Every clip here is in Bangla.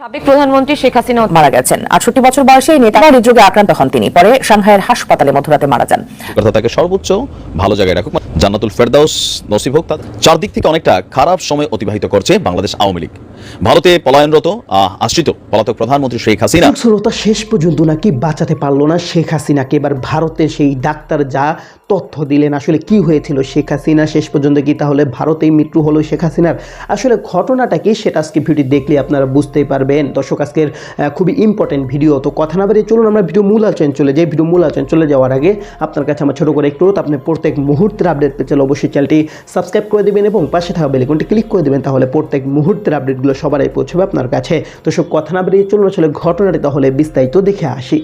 সাবেক প্রধানমন্ত্রী শেখ হাসিনা মারা গেছেন। আটষট্টি বছর বয়সে নেতা হৃদরোগে আক্রান্ত হন তিনি। পরে সাংহাইয়ের হাসপাতালে মধ্যরাতে মারা যান। তাকে সর্বোচ্চ ভালো জায়গায় রাখুক। জান্নাতুল ফেরদাউস নসিব হোক চারদিক থেকে অনেকটা খারাপ সময় অতিবাহিত করছে বাংলাদেশ আওয়ামী লীগ। ভারতে পলায়নরত আশ্রিত পলাতক প্রধানমন্ত্রী শেখ হাসিনা। শ্রোতা শেষ পর্যন্ত নাকি বাঁচাতে পারল না শেখ হাসিনাকে। এবার ভারতের সেই ডাক্তার যা তথ্য দিলেন, আসলে কি হয়েছিল শেখ হাসিনা? শেষ পর্যন্ত কি তাহলে ভারতেই মৃত্যু হলো শেখ হাসিনার? আসলে ঘটনাটা কি সেটা আজকে ভিডিও দেখলে আপনারা বুঝতেই পারবেন। দর্শক, আজকের খুবই ইম্পর্টেন্ট ভিডিও তো কথা না বাড়িয়ে চলুন, আমরা ভিডিও মূল আলোচনা চলে যাই। ভিডিও মূল আলোচনা চলে যাওয়ার আগে আপনার কাছে আমার ছোট করে একটু আপনি প্রত্যেক মুহূর্তের আপডেট পেতে অবশ্যই চ্যানেলটি সাবস্ক্রাইব করে দেবেন এবং পাশে থাকা বেলিকনটি ক্লিক করে দেবেন। তাহলে প্রত্যেক মুহূর্তের আপডেটগুলো সবারই পৌঁছবে আপনার কাছে। তো সব কথা না বেরিয়ে চলুন আসলে ঘটনাটি তাহলে বিস্তারিত দেখে আসি।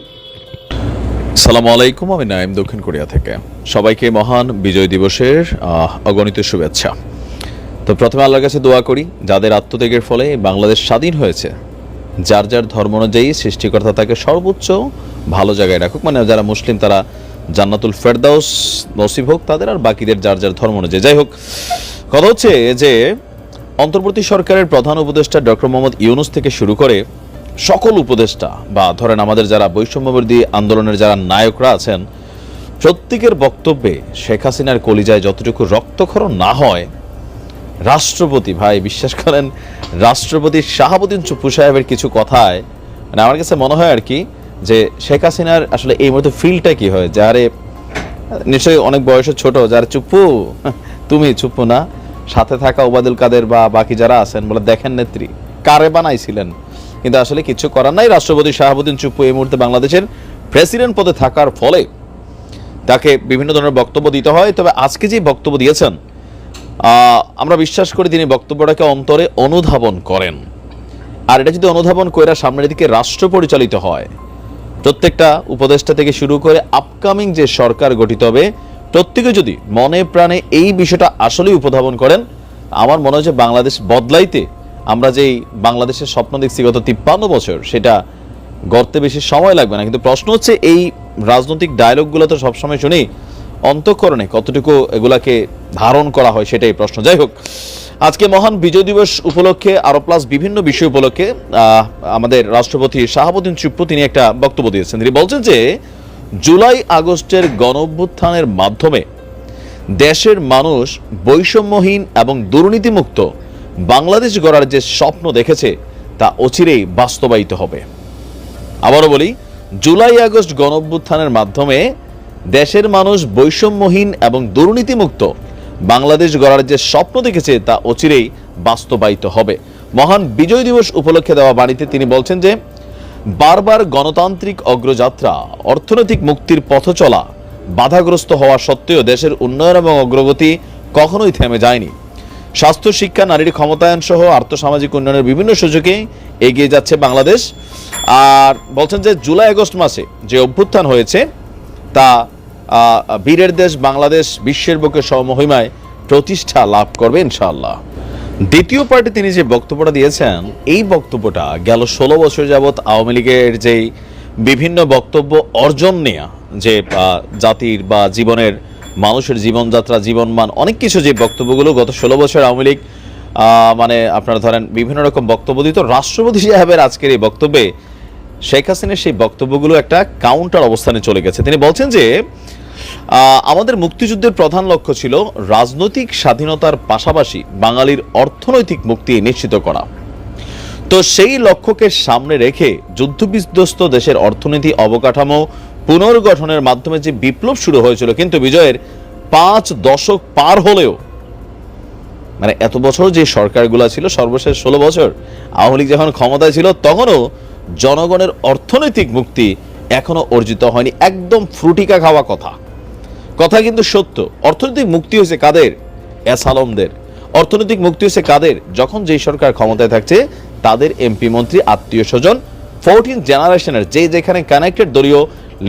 সালাম আলাইকুম, আমি নাইম দক্ষিণ কোরিয়া থেকে। সবাইকে মহান বিজয় দিবসের অগণিত শুভেচ্ছা। তো প্রথমে আল্লাহর কাছে দোয়া করি, যাদের আত্মত্যাগের ফলে বাংলাদেশ স্বাধীন হয়েছে, যার যার ধর্ম অনুযায়ী সৃষ্টিকর্তা তাকে সর্বোচ্চ ভালো জায়গায় রাখুক। মানে যারা মুসলিম, তারা জান্নাতুল ফেরদাউস নসিব হোক, তাদের আর বাকিদের যার যার ধর্ম অনুযায়ী। যাই হোক, কথা হচ্ছে যে অন্তর্বর্তী সরকারের প্রধান উপদেষ্টা ডক্টর মোহাম্মদ ইউনুস থেকে শুরু করে সকল উপদেষ্টা বা ধরেন আমাদের যারা বৈষম্যবিরোধী আন্দোলনের যারা নায়করা আছেন, প্রত্যেকের বক্তব্যে শেখ হাসিনার কলিজায় যতটুকু রক্তক্ষরণ না হয়, রাষ্ট্রপতি, ভাই, বিশ্বাস করেন, রাষ্ট্রপতি শাহাবুদ্দিন চুপু সাহেবের কিছু কথায় মানে আমার কাছে মনে হয় আর কি যে শেখ হাসিনার আসলে এই মুহূর্তে ফিলটা কি হয়? যারে নিশ্চয়ই অনেক বয়সে ছোট, যারা চুপ্পু তুমি চুপ্পু না। সাথে থাকা ওবায়দুল কাদের বা বাকি যারা আছেন বলে দেখেন নেত্রী, কারে বানাইছিলেন? কিন্তু আসলে কিছু করার নাই। রাষ্ট্রপতি শাহাবুদ্দিন চুপ্পু এই মুহূর্তে বাংলাদেশের প্রেসিডেন্ট পদে থাকার ফলে তাকে বিভিন্ন ধরনের বক্তব্য দিতে হয়। তবে আজকে যে বক্তব্য দিয়েছেন আমরা বিশ্বাস করি তিনি বক্তব্যটাকে অন্তরে অনুধাবন করেন। আর এটা যদি অনুধাবন করে সামনের দিকে রাষ্ট্র পরিচালিত হয়, প্রত্যেকটা উপদেষ্টা থেকে শুরু করে আপকামিং যে সরকার গঠিত হবে প্রত্যেকে যদি মনে প্রাণে এই বিষয়টা আসলেই উপধাবন করেন, আমার মনে হয় যে বাংলাদেশ বদলাইতে আমরা যেই বাংলাদেশের স্বপ্ন দেখছি গত তিপ্পান্ন বছর, সেটা গড়তে বেশি সময় লাগবে না। কিন্তু প্রশ্ন হচ্ছে এই রাজনৈতিক ডায়লগগুলো তো সবসময় শুনি অন্তঃকরণে কতটুকু এগুলাকে ধারণ করা হয় সেটাই প্রশ্ন। যাই হোক, আজকে মহান বিজয় দিবস উপলক্ষে আরও প্লাস বিভিন্ন বিষয় উপলক্ষে আমাদের রাষ্ট্রপতি শাহাবুদ্দিন চুপ্পু তিনি একটা বক্তব্য দিয়েছেন। তিনি বলছেন যে জুলাই আগস্টের গণ অভ্যুত্থানের মাধ্যমে দেশের মানুষ বৈষম্যহীন এবং দুর্নীতিমুক্ত বাংলাদেশ গড়ার যে স্বপ্ন দেখেছে, তা অচিরেই বাস্তবায়িত হবে। আবারও বলি, জুলাই আগস্ট গণঅভ্যুত্থানের মাধ্যমে দেশের মানুষ বৈষম্যহীন এবং দুর্নীতিমুক্ত বাংলাদেশ গড়ার যে স্বপ্ন দেখেছে, তা অচিরেই বাস্তবায়িত হবে। মহান বিজয় দিবস উপলক্ষে দেওয়া বাণীতে তিনি বলছেন যে বারবার গণতান্ত্রিক অগ্রযাত্রা, অর্থনৈতিক মুক্তির পথ চলা, বাধাগ্রস্ত হওয়া সত্ত্বেও দেশের উন্নয়ন এবং অগ্রগতি কখনোই থেমে যায়নি। স্বাস্থ্য, শিক্ষা, নারীর ক্ষমতায়ন সহ আর্থসামাজিক উন্নয়নের বিভিন্ন সুযোগে এগিয়ে যাচ্ছে বাংলাদেশ। আর বলছেন যে জুলাই, আগস্ট মাসে যে অভ্যুত্থান হয়েছে, তা বীরের দেশ বাংলাদেশ বিশ্বের বুকে সমহিমায় প্রতিষ্ঠা লাভ করবে ইনশাআল্লাহ। দ্বিতীয় পার্টি তিনি যে বক্তব্যটা দিয়েছেন, এই বক্তব্যটা গেল ষোলো বছর যাবৎ আওয়ামী লীগের যেই বিভিন্ন বক্তব্য অর্জন নেয়া, যে জাতির বা জীবনের, মানুষের জীবনযাত্রা, জীবনমান, অনেক কিছু যে বক্তব্যগুলো গত ষোলো বছর আওয়ামী লীগ মানে আপনারা ধরেন বিভিন্ন রকম বক্তব্য দিত। রাষ্ট্রপতি সাহেবের আজকের এই বক্তব্যে শেখ হাসিনার সেই বক্তব্যগুলো একটা কাউন্টার অবস্থানে চলে গেছে। তিনি বলছেন যে আমাদের মুক্তিযুদ্ধের প্রধান লক্ষ্য ছিল রাজনৈতিক স্বাধীনতার পাশাপাশি বাঙালির অর্থনৈতিক মুক্তি নিশ্চিত করা। তো সেই লক্ষ্যকে সামনে রেখে যুদ্ধবিধ্বস্ত দেশের অর্থনীতি অবকাঠামো পুনর্গঠনের মাধ্যমে যে বিপ্লব শুরু হয়েছিল, কিন্তু বিজয়ের পাঁচ দশক পার হলেও মানে এত বছর যে সরকারগুলো ছিল, সর্বশেষ ষোলো বছর, আওয়ামী লীগ যখন ক্ষমতায় ছিল, তখনও জনগণের অর্থনৈতিক মুক্তি এখনও অর্জিত হয়নি। একদম ফ্রুটিকা খাওয়া কথা। কথা কিন্তু সত্য। অর্থনৈতিক মুক্তি হয়েছে কাদের? এস আলমদের। অর্থনৈতিক মুক্তি হয়েছে কাদের? যখন যেই সরকার ক্ষমতায় থাকছে, তাদের এমপি মন্ত্রী, আত্মীয় স্বজন ফোরটিন জেনারেশনের যে যেখানে কানেক্টেড দলীয়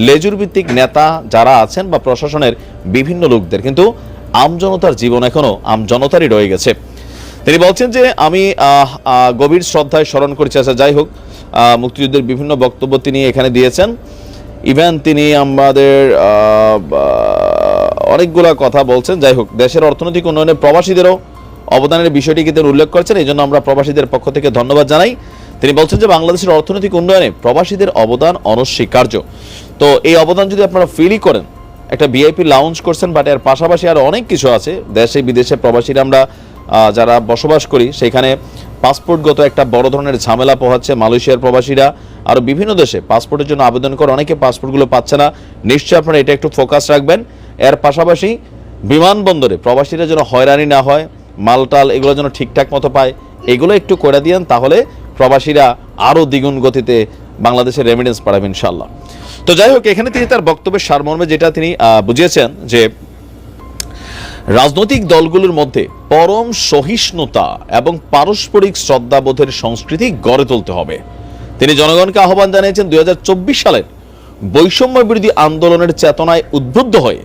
লেজুর ভিত্তিক নেতা যারা আছেন বা প্রশাসনের বিভিন্ন লোকদের, কিন্তু আমজনতার জীবন এখনও আমজনতারই রয়ে গেছে। তিনি বলছেন যে, আমি গভীর শ্রদ্ধায় স্মরণ করছি আচ্ছা যাই হোক মুক্তিযুদ্ধের বিভিন্ন বক্তব্য তিনি এখানে দিয়েছেন। ইভেন তিনি আমাদের অনেকগুলা কথা বলছেন। যাই হোক, দেশের অর্থনৈতিক উন্নয়নে প্রবাসীদেরও অবদানের বিষয়টিকে তিনি উল্লেখ করেছেন, এই জন্য আমরা প্রবাসীদের পক্ষ থেকে ধন্যবাদ জানাই। তিনি বলছেন যে বাংলাদেশের অর্থনৈতিক উন্নয়নে প্রবাসীদের অবদান অনস্বীকার্য। তো এই অবদান যদি আপনারা ফিলই করেন, একটা ভিআইপি লাউঞ্জ করছেন বাট এর পাশাপাশি আর অনেক কিছু আছে দেশে বিদেশে প্রবাসীরা আমরা যারা বসবাস করি, সেখানে পাসপোর্টগত একটা বড় ধরনের ঝামেলা পোহাচ্ছে মালয়েশিয়ার প্রবাসীরা। আরও বিভিন্ন দেশে পাসপোর্টের জন্য আবেদন করে অনেকে পাসপোর্টগুলো পাচ্ছে না। নিশ্চয়ই আপনারা এটা একটু ফোকাস রাখবেন। এর পাশাপাশি বিমানবন্দরে প্রবাসীরা যেন হয়রানি না হয়, মালটাল এগুলো যেন ঠিকঠাক মতো পায়, এগুলো একটু করে দিয়েন, তাহলে প্রবাসীরা আরও দ্বিগুণ গতিতে বাংলাদেশের রেমিডেন্স পাঠাবেন ইনশাল্লাহ তো যাই হোক, এখানে তিনি তার বক্তব্যের সারমর্মে যেটা তিনি বুঝিয়েছেন যে রাজনৈতিক দলগুলোর মধ্যে পরম সহিষ্ণুতা এবং পারস্পরিক শ্রদ্ধাবোধের সংস্কৃতি গড়ে তুলতে হবে। তিনি জনগণকে আহ্বান জানিয়েছেন দুই হাজার চব্বিশ সালের বৈষম্য বিরোধী আন্দোলনের চেতনায় উদ্বুদ্ধ হয়ে।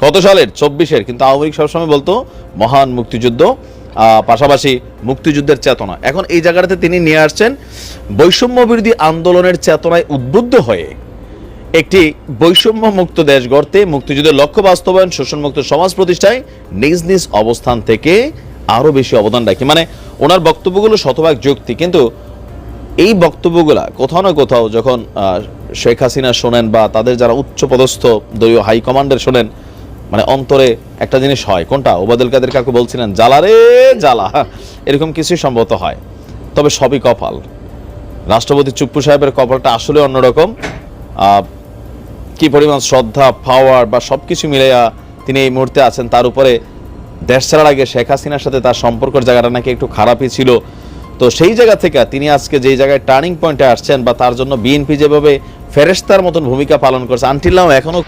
কত সালের? চব্বিশের। কিন্তু আওয়ামী লীগ সবসময় বলতো, মহান মুক্তিযুদ্ধ পাশাপাশি মুক্তিযুদ্ধের চেতনা। এখন এই জায়গাটাতে তিনি নিয়ে আসছেন, বৈষম্য বিরোধী আন্দোলনের চেতনায় উদ্বুদ্ধ হয়ে। একটি বৈষম্য মুক্ত দেশ গড়তে মুক্তিযুদ্ধের লক্ষ্য বাস্তবায়ন, শোষণমুক্ত সমাজ প্রতিষ্ঠায় নিজ নিজ অবস্থান থেকে আরও বেশি অবদান রাখে। মানে ওনার বক্তব্যগুলো শতভাগ যুক্তি, কিন্তু এই বক্তব্যগুলা কোথাও না কোথাও যখন শেখ হাসিনা শোনেন বা তাদের যারা উচ্চ পদস্থ দলীয় হাই কমান্ডার শোনেন মানে অন্তরে একটা জিনিস হয়। কোনটা? ওবাদুল কাদের কাকু বলছিলেন, জ্বালা রে, জ্বালা। এরকম কিছুই সম্ভবত হয়। তবে সবই কপাল। রাষ্ট্রপতি চুপ্পু সাহেবের কপালটা আসলে অন্যরকম। কি পরিমাণ শ্রদ্ধা পাওয়ার বা সব কিছু মিলাইয়া তিনি এই মুহূর্তে আছেন, তার উপরে দেশ ছাড়ার আগে শেখ হাসিনার সাথে তার সম্পর্কের জায়গাটা নাকি একটু খারাপই ছিল। তো সেই জায়গা থেকে তিনি আজকে যেই জায়গায় টার্নিং পয়েন্টে আসছেন বা তার জন্য বিএনপি যেভাবে ফেরেস্তার মতন ভূমিকা পালন করছে আনটিল্লাও এখনও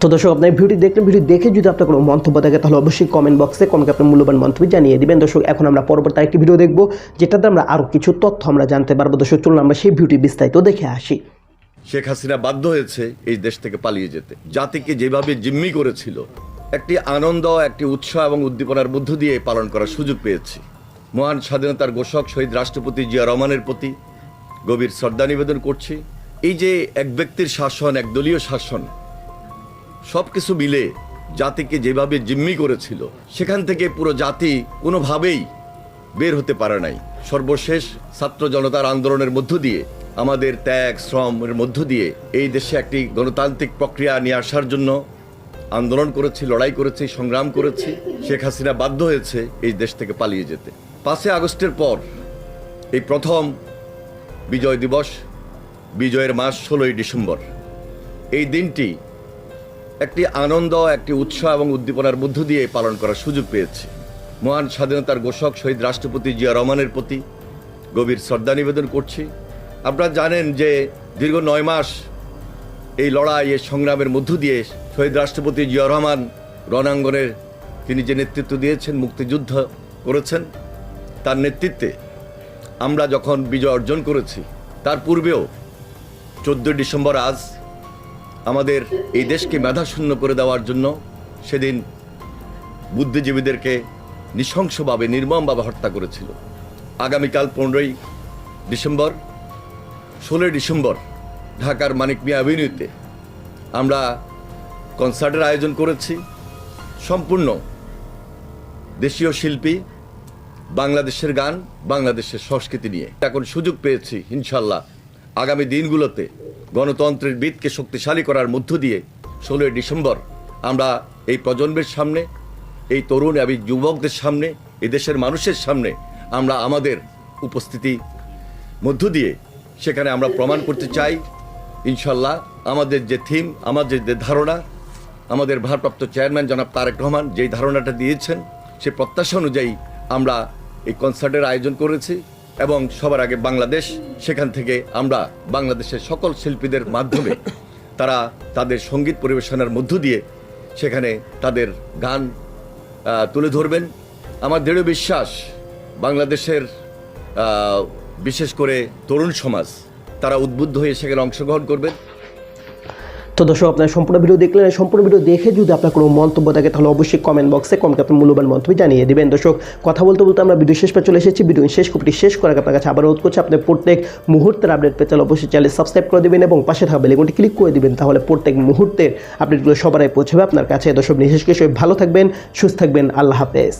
তো দর্শক, আপনার ভিডিও দেখলেন ভিডিও দেখে যদি আপনার কোনো মন্তব্য থাকে, তাহলে অবশ্যই কমেন্ট বক্সে কমেন্ট আপনার মূল্যবান মন্তব্য জানিয়ে দিবেন। দর্শক, এখন আমরা পরবর্তী একটি ভিডিও দেখব যেটাতে আমরা আরও কিছু তথ্য আমরা জানতে পারব। দর্শক, চলুন আমরা সেই ভিডিও বিস্তারিত দেখে আসি। শেখ হাসিনা বাধ্য হয়েছে এই দেশ থেকে পালিয়ে যেতে। জাতিকে যেভাবে জিম্মি করেছিল, একটি আনন্দ, একটি উৎসাহ এবং উদ্দীপনার মধ্য দিয়ে পালন করার সুযোগ পেয়েছি। মহান স্বাধীনতার ঘোষক শহীদ রাষ্ট্রপতি জিয়া রহমানের প্রতি গভীর শ্রদ্ধা নিবেদন করছি। এই যে এক ব্যক্তির শাসন, এক দলীয় শাসন সব কিছু মিলে জাতিকে যেভাবে জিম্মি করেছিল, সেখান থেকে পুরো জাতি কোনোভাবেই বের হতে পারে নাই। সর্বশেষ ছাত্র জনতার আন্দোলনের মধ্য দিয়ে আমাদের ত্যাগ শ্রমের মধ্য দিয়ে এই দেশে একটি গণতান্ত্রিক প্রক্রিয়া নিয়ে আসার জন্য আন্দোলন করেছি, লড়াই করেছি, সংগ্রাম করেছি। শেখ হাসিনা বাধ্য হয়েছে এই দেশ থেকে পালিয়ে যেতে। পাঁচই আগস্টের পর এই প্রথম বিজয় দিবস, বিজয়ের মাস ষোলোই ডিসেম্বর। এই দিনটি একটি আনন্দ, একটি উৎসাহ এবং উদ্দীপনার মধ্য দিয়ে পালন করার সুযোগ পেয়েছি। মহান স্বাধীনতার ঘোষক শহীদ রাষ্ট্রপতি জিয়া রহমানের প্রতি গভীর শ্রদ্ধা নিবেদন করছি। আপনারা জানেন যে দীর্ঘ নয় মাস এই লড়াই, এই সংগ্রামের মধ্য দিয়ে শহীদ রাষ্ট্রপতি জিয়া রহমান রণাঙ্গনের তিনি যে নেতৃত্ব দিয়েছেন, মুক্তিযুদ্ধ করেছেন, তার নেতৃত্বে আমরা যখন বিজয় অর্জন করেছি, তার পূর্বেও চোদ্দোই ডিসেম্বর আজ আমাদের এই দেশকে মেধাশূন্য করে দেওয়ার জন্য সেদিন বুদ্ধিজীবীদেরকে নৃশংসভাবে, নির্মমভাবে হত্যা করেছিল। আগামীকাল পনেরোই ডিসেম্বর ষোলোই ডিসেম্বর, ঢাকার মানিক মিয়া অ্যাভিনিউতে আমরা কনসার্টের আয়োজন করেছি। সম্পূর্ণ দেশীয় শিল্পী, বাংলাদেশের গান, বাংলাদেশের সংস্কৃতি নিয়ে। এখন সুযোগ পেয়েছি, ইনশাল্লাহ, আগামী দিনগুলোতে গণতন্ত্রের বিদকে শক্তিশালী করার মধ্য দিয়ে ষোলোই ডিসেম্বর আমরা এই প্রজন্মের সামনে, এই তরুণ এবং যুবকদের সামনে এই দেশের মানুষের সামনে আমরা আমাদের উপস্থিতি মধ্য দিয়ে সেখানে আমরা প্রমাণ করতে চাই, ইনশাল্লাহ আমাদের যে থিম, আমাদের যে ধারণা, আমাদের ভারপ্রাপ্ত চেয়ারম্যান জনাব তারেক রহমান যেই ধারণাটা দিয়েছেন, সে প্রত্যাশা অনুযায়ী আমরা এই কনসার্টের আয়োজন করেছি এবং সবার আগে বাংলাদেশ, সেখান থেকে আমরা বাংলাদেশের সকল শিল্পীদের মাধ্যমে তারা তাদের সংগীত পরিবেশনার মধ্য দিয়ে সেখানে তাদের গান তুলে ধরবেন। আমার দৃঢ় বিশ্বাস বাংলাদেশের বিশেষ করে তরুণ সমাজ, তারা উদ্বুদ্ধ হয়ে সেখানে অংশগ্রহণ করবেন তো দর্শক, আপনার সম্পূর্ণ ভিডিও দেখলেন, সম্পূর্ণ ভিডিও দেখে যদি আপনার কোনো মন্তব্য থাকে, তাহলে অবশ্যই কমেন্ট বক্সে কমেন্ট আপনার মূল্যবান মন্তব্য জানিয়ে দিবেন। দর্শক, কথা বলতে বলতে আমরা ভিডিও শেষ পর চলে এসেছি। ভিডিও শেষ কপিটি শেষ করার আপনার কাছে আবার অনুরোধ করছি, আপনি প্রত্যেক মুহূর্তের আপডেট পেতে অবশ্যই চ্যানেল সাবস্ক্রাইব করে দিবেন এবং পাশে থাকা বেলেগুনটি ক্লিক করে দিবেন, তাহলে প্রত্যেক মুহূর্তের আপডেটগুলো সবারই পৌঁছাবে আপনার কাছে। দর্শক করে ভালো থাকবেন, সুস্থ থাকবেন, আল্লাহ হাফেজ।